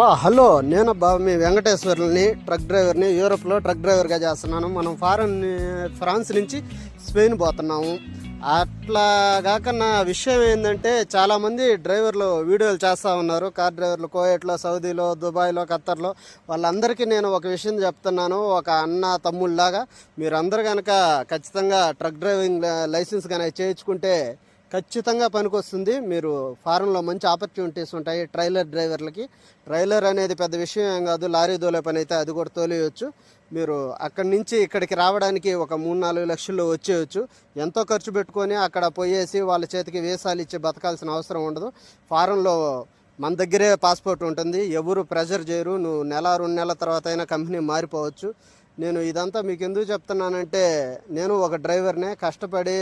బా హలో. నేను బా మీ వెంకటేశ్వర్ని ట్రక్ డ్రైవర్ని యూరోప్లో ట్రక్ డ్రైవర్గా చేస్తున్నాను. మనం ఫారెన్ ఫ్రాన్స్ నుంచి స్పెయిన్ పోతున్నాము. అట్లా నా విషయం ఏంటంటే చాలామంది డ్రైవర్లు వీడియోలు చేస్తూ ఉన్నారు. కార్ డ్రైవర్లు కోయట్లో సౌదీలో దుబాయ్లో ఖత్తర్లో. వాళ్ళందరికీ నేను ఒక విషయం చెప్తున్నాను. ఒక అన్న తమ్ముళ్ళలాగా మీరందరూ కనుక ఖచ్చితంగా ట్రక్ డ్రైవింగ్ లైసెన్స్ కనుక చేయించుకుంటే ఖచ్చితంగా పనికొస్తుంది. మీరు ఫారంలో మంచి ఆపర్చునిటీస్ ఉంటాయి ట్రైలర్ డ్రైవర్లకి. ట్రైలర్ అనేది పెద్ద విషయం ఏం కాదు. లారీ దోలే పని అయితే అది కూడా తోలేయచ్చు. మీరు అక్కడి నుంచి ఇక్కడికి రావడానికి ఒక మూడు నాలుగు లక్షల్లో వచ్చేయచ్చు. ఎంతో ఖర్చు పెట్టుకొని అక్కడ పోయేసి వాళ్ళ చేతికి వీసాలు ఇచ్చి బతకాల్సిన అవసరం ఉండదు. ఫారెన్లో మన దగ్గరే పాస్పోర్ట్ ఉంటుంది. ఎవరు ప్రెజర్ చేయరు. నువ్వు నెల రెండు నెలల తర్వాత అయినా కంపెనీ మారిపోవచ్చు. నేను ఇదంతా మీకు ఎందుకు చెప్తున్నానంటే నేను ఒక డ్రైవర్నే కష్టపడి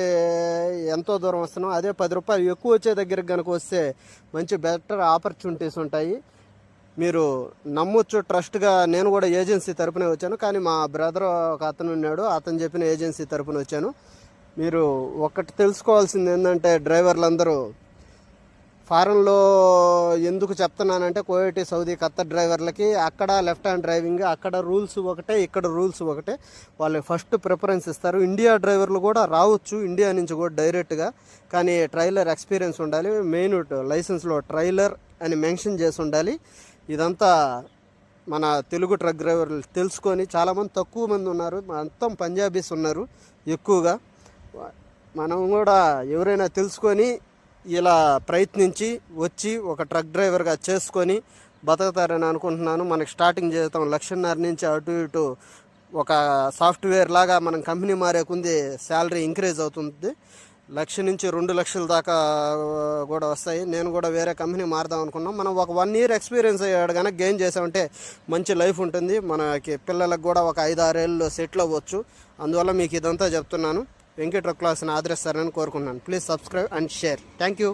ఎంతో దూరం వస్తున్నాం. అదే పది రూపాయలు ఎక్కువ వచ్చే దగ్గరికి కనుక వస్తే మంచి బెటర్ ఆపర్చునిటీస్ ఉంటాయి. మీరు నమ్మొచ్చు ట్రస్ట్గా నేను కూడా ఏజెన్సీ తరపునే వచ్చాను. కానీ మా బ్రదర్ ఒక అతను ఉన్నాడు అతను చెప్పిన ఏజెన్సీ తరపున వచ్చాను. మీరు ఒకటి తెలుసుకోవాల్సింది ఏంటంటే డ్రైవర్లందరూ ఫారెన్లో ఎందుకు చెప్తున్నానంటే కోయటి సౌదీ ఖత్తర్ డ్రైవర్లకి అక్కడ లెఫ్ట్ హ్యాండ్ డ్రైవింగ్ అక్కడ రూల్స్ ఒకటే ఇక్కడ రూల్స్ ఒకటే. వాళ్ళు ఫస్ట్ ప్రిఫరెన్స్ ఇస్తారు. ఇండియా డ్రైవర్లు కూడా రావచ్చు ఇండియా నుంచి కూడా డైరెక్ట్గా. కానీ ట్రైలర్ ఎక్స్పీరియన్స్ ఉండాలి. మెయిన్ లైసెన్స్లో ట్రైలర్ అని మెన్షన్ చేసి ఉండాలి. ఇదంతా మన తెలుగు ట్రక్ డ్రైవర్లు తెలుసుకొని చాలామంది తక్కువ మంది ఉన్నారు. మొత్తం పంజాబీస్ ఉన్నారు ఎక్కువగా. మనం కూడా ఎవరైనా తెలుసుకొని ఇలా ప్రయత్నించి వచ్చి ఒక ట్రక్ డ్రైవర్గా చేసుకొని బతుకుతారని అనుకుంటున్నాను. మనకి స్టార్టింగ్ జీతం లక్షన్నర నుంచి అటు ఇటు ఒక సాఫ్ట్వేర్ లాగా మనం కంపెనీ మారే కొంది శాలరీ ఇంక్రీజ్ అవుతుంది. లక్ష నుంచి రెండు లక్షల దాకా కూడా వస్తాయి. నేను కూడా వేరే కంపెనీ మారదాం అనుకున్నాం. మనం ఒక వన్ ఇయర్ ఎక్స్పీరియన్స్ అయ్యాడు కనుక గెయిన్ చేసామంటే మంచి లైఫ్ ఉంటుంది. మనకి పిల్లలకు కూడా ఒక ఐదారేళ్ళు సెటిల్ అవ్వచ్చు. అందువల్ల మీకు ఇదంతా చెప్తున్నాను. వెంకట క్లాస్ని ఆదరిస్తారని కోరుకున్నాను please subscribe and share. Thank you